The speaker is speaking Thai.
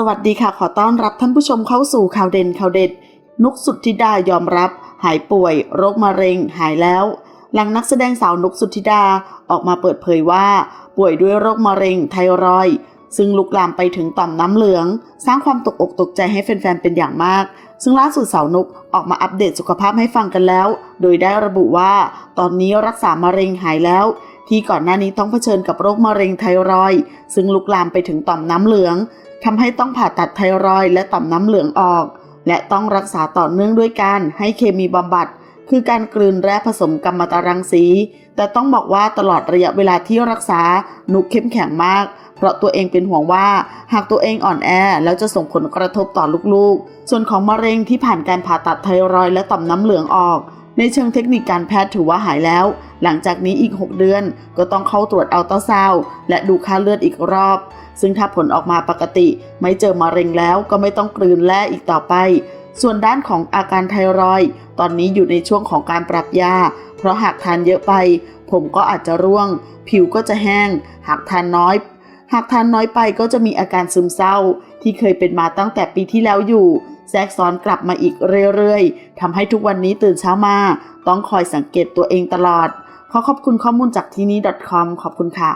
สวัสดีค่ะ ขอต้อนรับท่านผู้ชมเข้าสู่ข่าวเด่นข่าวเด็ด นุกสุทธิดายอมรับ หายป่วย โรคมะเร็งหายแล้ว หลังนักแสดงสาวนุกสุทธิดาออกมาเปิดเผยว่า ป่วยด้วยโรคมะเร็งไทรอยด์ซึ่งลุกลามไปถึงต่อมน้ำเหลือง สร้างความตกอกตกใจให้แฟนๆเป็นอย่างมาก ซึ่งล่าสุดสาวนุกออกมาอัปเดตสุขภาพให้ฟังกันแล้ว โดยได้ระบุว่า ตอนนี้รักษามะเร็งหายแล้วที่ก่อนหน้านี้ต้องเผชิญกับโรคมะเร็งไทรอยด์ซึ่งลุกลามไปถึงต่อมน้ำเหลือง ทำให้ต้องผ่าตัดไทรอยด์และต่อมน้ำเหลืองออก และต้องรักษาต่อเนื่องด้วยการให้เคมีบำบัด คือการกลืนแร่ผสมกัมมันตรังสี แต่ต้องบอกว่าตลอดระยะเวลาที่รักษานุกเข้มแข็งมาก เพราะตัวเองเป็นห่วงว่า หากตัวเองอ่อนแอแล้วจะส่งผลกระทบต่อลูกๆ ส่วนของมะเร็งที่ผ่านการผ่าตัดไทรอยด์และต่อมน้ำเหลืองออก ในเชิงเทคนิคการแพทย์ถือว่าหายแล้ว หลังจากนี้อีก 6 เดือนก็ต้องเข้าตรวจอัลตราซาวด์และดูค่าเลือดอีกรอบ ซึ่งถ้าผลออกมาปกติ ไม่เจอมะเร็งแล้วก็ไม่ต้องกลืนแร่อีกต่อไป ส่วนด้านของอาการไทรอยด์ตอนนี้อยู่ในช่วงของการปรับยา เพราะหากทานเยอะไป ผมก็อาจจะร่วง ผิวก็จะแห้ง หากทานน้อย หากทานน้อยไปก็จะมีอาการซึมเศร้า ที่เคยเป็นมาตั้งแต่ปีที่แล้วอยู่ แทรกซ้อนกลับมาอีกเรื่อยๆทำให้ทุกวันนี้ตื่นเช้ามา ต้องคอยสังเกตตัวเองตลอด ขอขอบคุณข้อมูลจากที่นี้ .com ขอบคุณค่ะ